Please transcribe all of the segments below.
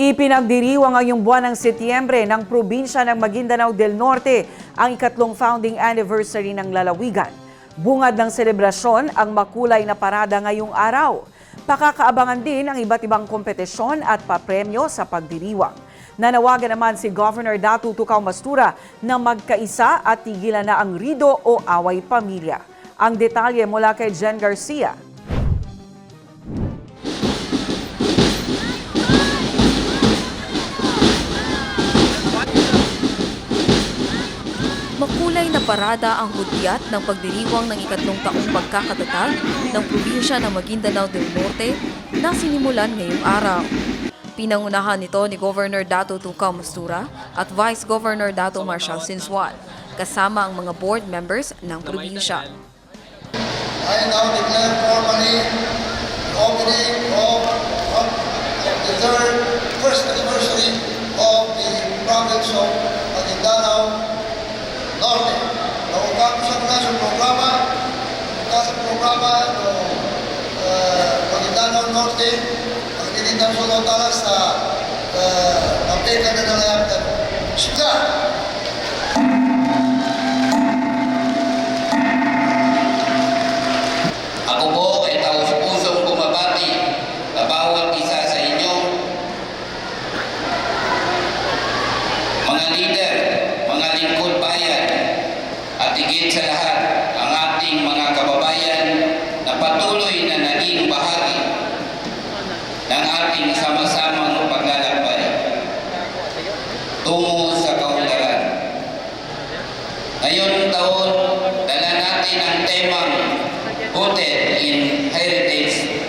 Ipinagdiriwang ngayong buwan ng Setyembre ng probinsya ng Maguindanao del Norte ang ikatlong founding anniversary ng lalawigan. Bungad ng selebrasyon ang makulay na parada ngayong araw. Pakakaabangan din ang iba't ibang kompetisyon at papremyo sa pagdiriwang. Nanawagan naman si Governor Datu Tukaw Mastura na magkaisa at tigilan na ang rido o away pamilya. Ang detalye mula kay Jen Garcia. Parada ang hudyat ng pagdiriwang ng ikatlong taong pagkakatatag ng probinsya ng Maguindanao del Norte na sinimulan ngayong araw. Pinangunahan nito ni Governor Dato Tukaw Mastura at Vice Governor Dato Marshal Sinswal, kasama ang mga board members ng probinsya. I now declare formally the opening of, of, of the third, first anniversary of the province of Maguindanao mga sa programa, naukap sa programa ng uh, Maguindanao Norte, ang tinitang sulotala sa uh, Mapeka na nalayakan. Sika! Ako po ay bumabati sa bawat isa sa inyo. Mga leader, mga lingkod bayan, at higit sa lahat, ang ating mga kababayan na patuloy na naging bahagi ng ating sama-samang paglalakbay tungo sa kaunlaran. Ngayon taon, dala natin ang temang Rooted in Heritage,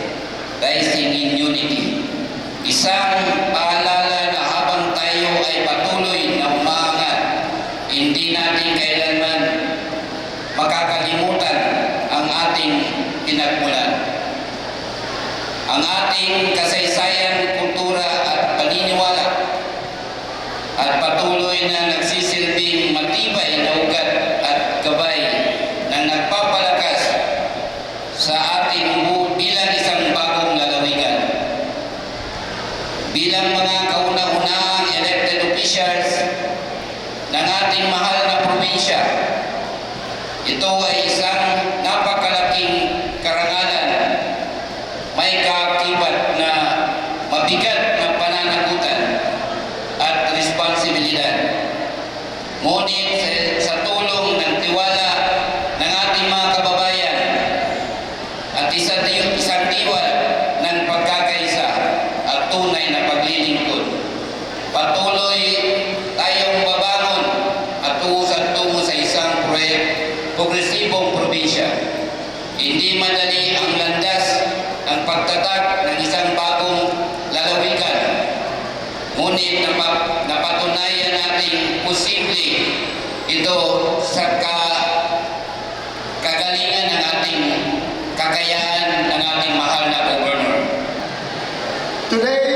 Rising in Unity. Isang paalala na habang tayo ay patuloy na umaangat, hindi natin kailanman makakalimutan ang ating pinagmulan. Ang ating kasaysayan, kultura at paniniwala at patuloy na nagsisilbing matibay na ugat at gabay na nagpapalakas sa ating bu- bilang isang bagong lalawigan. Bilang mga kauna-unahang elected officials ng ating mahal na probinsya, ito ay isang napakalaking karangalan, may kaakibat na mabigat na pananagutan at responsibilidad. Ngunit sa, sa tulong ng tiwala ng ating mga kababayan at isa isang diwa ng pagkakaisa at tunay na paglilingkod, patuloy tayong babangon at uusad tungo sa isang proyek, progresibong probinsya. Hindi madali ang landas ng pagtatag ng isang bagong lalawigan Ngunit napa, napatunayan natin posible ito sa ka, kagalingan ng ating kakayahan ng ating mahal na governor. Today,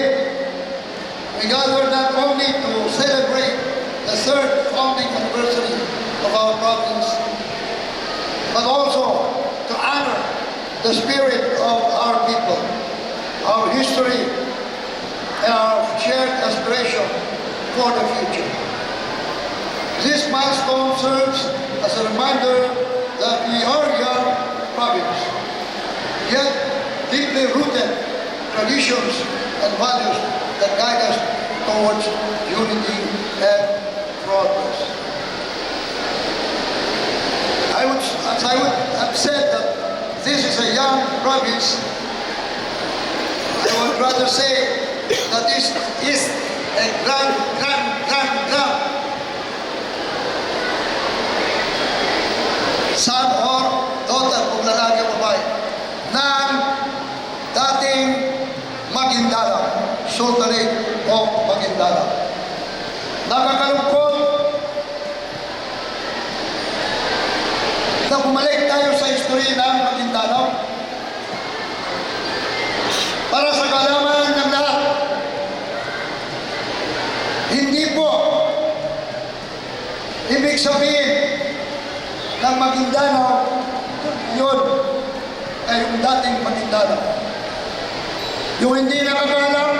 we gather not only to celebrate the third founding anniversary of our province, but also to honor the spirit of our people, our history, and our shared aspiration for the future. This milestone serves as a reminder that we are young province, yet deeply rooted traditions and values that guide us towards unity and progress. As I would have that this is a young province, I would rather say that this is a grand, grand, grand, grand son or daughter kung lalaki o babae ng dating Maguindanao, Sultanate of Maguindanao. Nakakalungkot na bumalik tayo sa history ng Maguindanao para sa kalaman ng lahat. Hindi po ibig sabihin ng Maguindanao yun ay yung dating Maguindanao. Yung hindi nakakalam,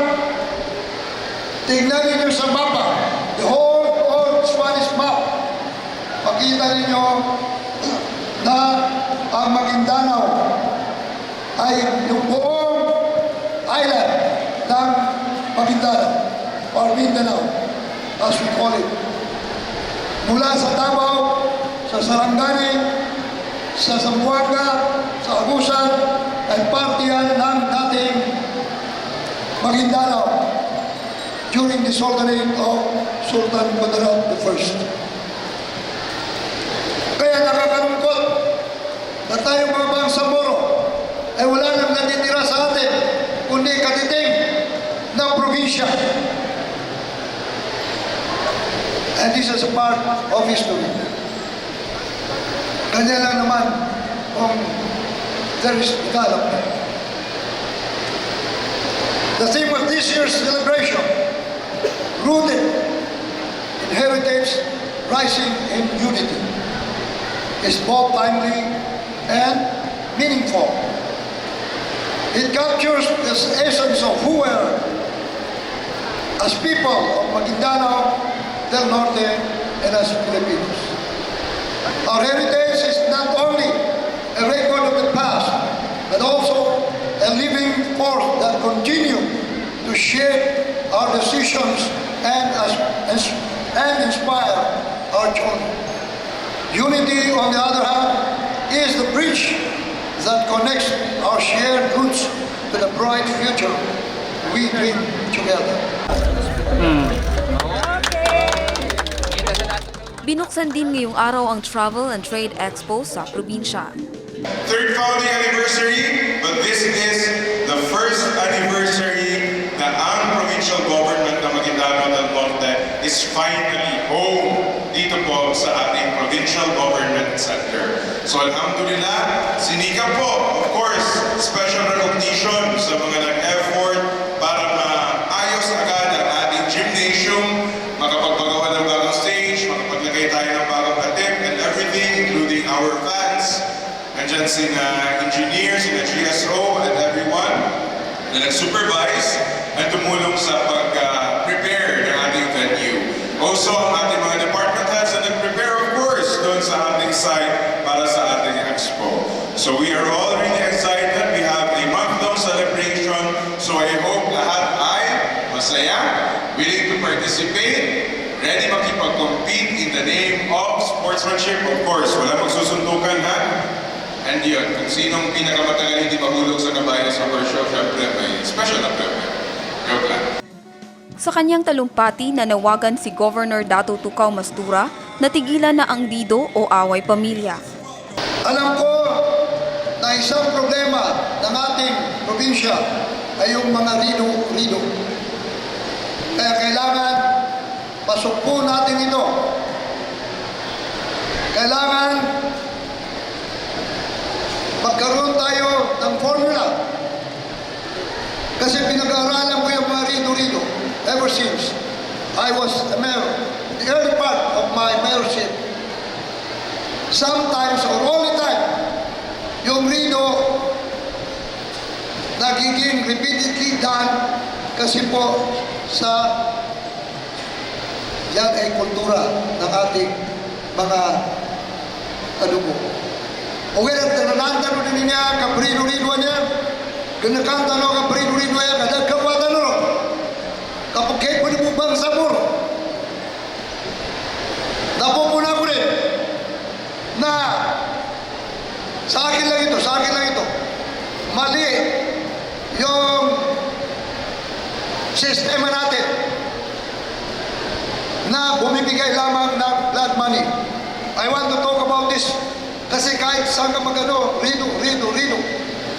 Tingnan ninyo sa mapa. The whole old Spanish map. Makita ninyo na ang Maguindanao ay yung buong island ng Maguindanao or Mindanao as we call it. Mula sa Davao, sa Sarangani, sa Zamboanga, sa Agusan, ay parte yan ng dating Maguindanao during the sultanate of Sultan Badarab I. Kaya nakakalungkot na tayong mga bangsamoro ay wala nang natitira sa atin kundi katiting ng probinsya. And this is a part of history. Kanya lang naman kung there is development. The theme of this year's celebration, rooted in heritage, rising in unity, is both timely and meaningful. It captures the essence of who we are as people of Maguindanao, Del Norte, and as Filipinos. Our heritage is not only a record of the past, but also a living force that continues to shape our decisions and, and inspire our children. Unity, on the other hand, is the bridge that connects our shared roots to the bright future we dream together. Hmm. Binuksan din ngayong araw ang Travel and Trade Expo sa probinsya. third founding anniversary, but this is the first anniversary na ang provincial government ng Maguindanao del Norte is finally home dito po sa ating provincial government center. So alhamdulillah, sinikap po, of course, special recognition sa mga nag-effort para maayos agad ang ating gymnasium, makapagbagawa ng bagong stage, makapaglagay tayo ng bagong atip and everything, including our fans. Nandyan si na engineer, si na GSO, and everyone na nag-supervise at tumulong sa pag-prepare ng ating venue. Also, ang ating mga department heads na nag-prepare, of course, doon sa ating site para sa ating expo. So we are all really excited. We have a month-long celebration. So I hope lahat ay masaya, willing to participate, ready makipag-compete in the name sportsmanship. Of course, wala magsusuntukan ha. And yun, kung sinong pinakamatagal hindi mahulog sa kabayo sa workshop, syempre may special na premyo. Joke lang. Sa kanyang talumpati, nanawagan si Governor Dato Tukaw Mastura na tigilan na ang dido o away pamilya. Alam ko na isang problema ng ating probinsya ay yung mga rido-rido. Kaya kailangan pasok natin ito. Kailangan magkaroon tayo ng formula. Kasi pinag-aaralan ko yung mga rido-rido ever since I was a mayor. The early part of my mayorship, sometimes or all the time, yung Rino nagiging repeatedly done kasi po sa yan ay kultura ng ating mga kadugo. O wala tanananta no din niya kaprino-rino niya kinakanta no kaprino-rino niya kada kawatan no kapag kayo po ni bubang sabor napupuna ko rin na sa akin lang ito, sa akin lang ito. Mali yung sistema natin na bumibigay lamang ng blood money. I want to talk this kasi kahit saan ka magano, rido, rido, rido.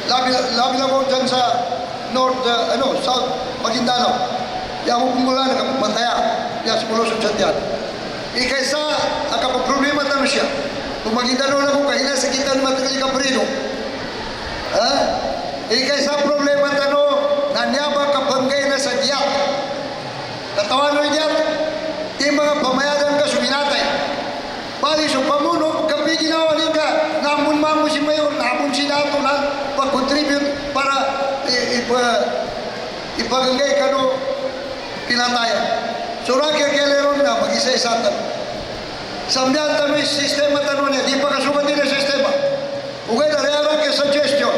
Labi, labi lang ako dyan sa North, uh, ano, South Maguindanao. Yan mo pumula na kapagmataya. Yan sa Pulusong Santiago. Ikaysa, ang kapaproblema tanong siya. Kung Maguindanao na kung kahina sa kita ng matagal kaprino. Ha? Ikaysa problema tanong, nanyaba kapanggay na sa diyak. Katawan mo diyak, di mga pamayadan ka suminatay. Bali sa pamuno, kapi ginawa ka, namun mamu si mayor, namun si dato na pag-contribute para ipa, ipaganggay ka no pinatayan. Surakir kailangan na mag-isa-isa tanong. Sambihan yung sistema tanong niya, di pa kasukat din ang sistema. Ugay na rearan kay suggestion.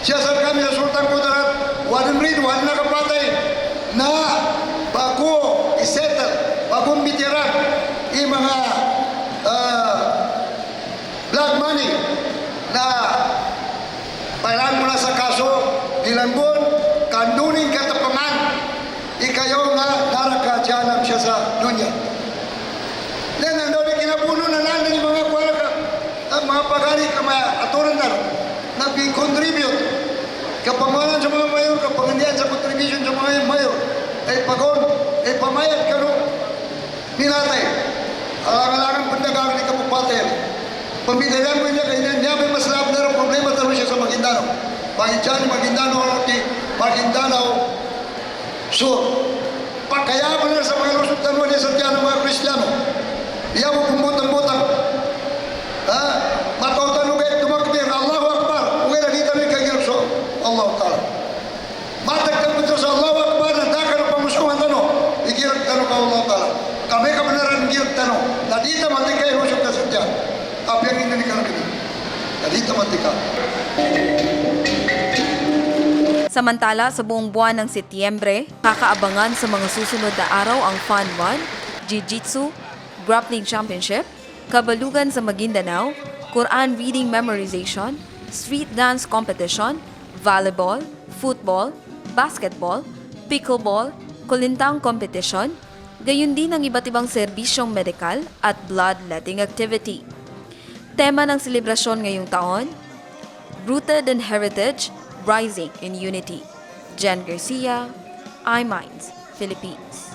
Siya sa kami sa Sultan Kudarat, walang rin, walang nakapatay na bago isettle, bagong bitiran, yung mga ah, black money na Pailan mo na sa kaso, nilangbon, kanduning katapangan, ikayo nga narakadyanam siya sa dunya. Then, ang daw na kinapuno na nandun yung mga kuwala ka, mga aturan na, nag-contribute. Kapangalan sa mga mayor, kapanganian sa contribution sa mga mayor, ay pagon, ay pamayat ka no, ninatay. Alang-alangan pandagang ni kapupatay. Pamilyaran ko niya, kaya niya may mas lab na problema taro siya sa Maguindano. Pangityan, Maguindano, Orti, Maguindano, Sur. Pagkaya mo na sa mga lusot tanong niya sa tiyan ng mga Kristiyano. Iya mo kumbutang-butang. Ha? Matautan mo kayo tumakbir. Allahu Akbar. Ugay na dito rin kayo so. Allah Ta'ala. Matag ka mo sa Allahu Akbar. Nandaka na pamusuhan tanong. Igirat tanong ka Allah Ta'ala. Kami ka beneran girat tanong. Nadita mati kayo rusok ka sa tiyan. Mati ka. Samantala, sa buong buwan ng Setyembre, kakaabangan sa mga susunod na araw ang Fun 1, Jiu-Jitsu, Grappling Championship, Kabalugan sa Maguindanao, Quran Reading Memorization, Street Dance Competition, Volleyball, Football, Basketball, Pickleball, Kulintang Competition, gayon din ang iba't ibang serbisyong medikal at bloodletting activity. Tema ng selebrasyon ngayong taon, Rooted in Heritage, Rising in Unity. Jen Garcia, iMinds, Philippines.